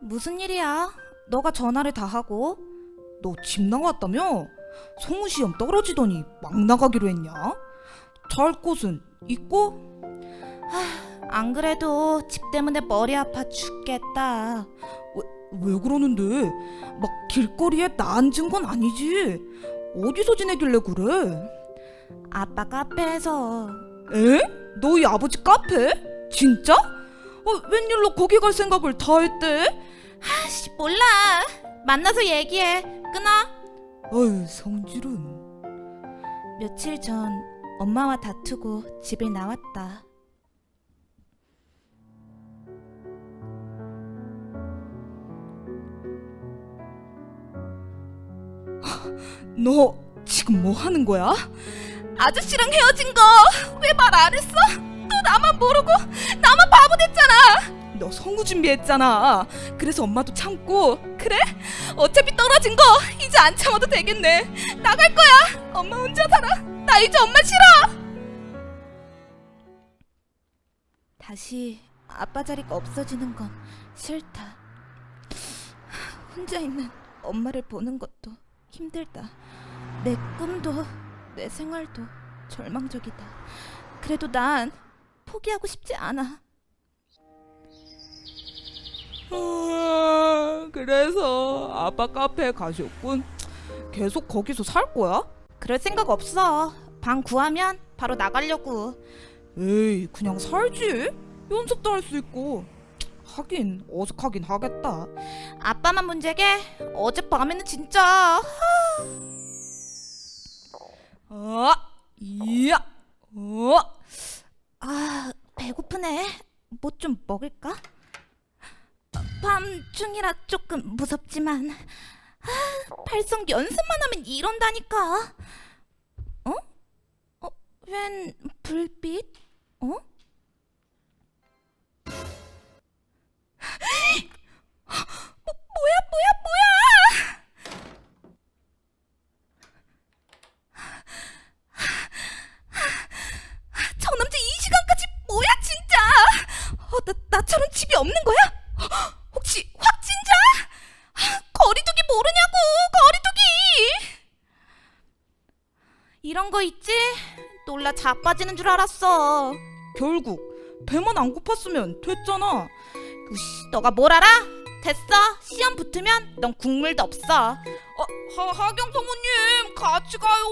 무슨 일이야? 너가 전화를 다 하고? 너 집 나왔다며? 성우 시험 떨어지더니 막 나가기로 했냐? 잘 곳은 있고? 안 그래도 집 때문에 머리 아파 죽겠다. 왜 그러는데? 막 길거리에 나 앉은 건 아니지? 어디서 지내길래 그래? 아빠 카페에서 에? 너희 아버지 카페? 진짜? 어, 웬일로 거기 갈 생각을 다 했대? 아씨 몰라. 만나서 얘기해. 끊어. 아유 성질은 며칠 전 엄마와 다투고 집을 나왔다. 너 지금 뭐 하는 거야? 아저씨랑 헤어진 거 왜 말 안 했어? 또 나만 모르고 나만 바보 됐잖아. 너 성우 준비했잖아 그래서 엄마도 참고 그래? 어차피 떨어진 거 이제 안 참아도 되겠네 나갈 거야 엄마 혼자 살아 나 이제 엄마 싫어 다시 아빠 자리가 없어지는 건 싫다. 혼자 있는 엄마를 보는 것도 힘들다. 내 꿈도 내 생활도 절망적이다. 그래도 난 포기하고 싶지 않아. 아, 그래서 아빠 카페에 가셨군 계속 거기서 살 거야? 그럴 생각 없어. 방 구하면 바로 나가려고. 에이 그냥 살지 연습도 할 수 있고 하긴 어색하긴 하겠다 아빠만 문제게 어젯밤에는 진짜 아 이야 어 아 배고프네. 뭐 좀 먹을까? 밤중이라 조금 무섭지만 아, 발성 연습만 하면 이런다니까. 어? 어? 웬 불빛? 어? 뭐, 뭐야 뭐야 뭐야? 저 남자 이 시간까지 뭐야 진짜? 어, 나 나처럼 집이 없는 거야? 어, 혹시 확진자? 아, 거리두기 모르냐고 거리두기. 이런 거 있지? 놀라 자빠지는 줄 알았어. 결국 배만 안 고팠으면 됐잖아 으씨, 너가 뭘 알아? 됐어. 시험 붙으면 넌 국물도 없어. 어, 하, 하경 성우님 같이 가요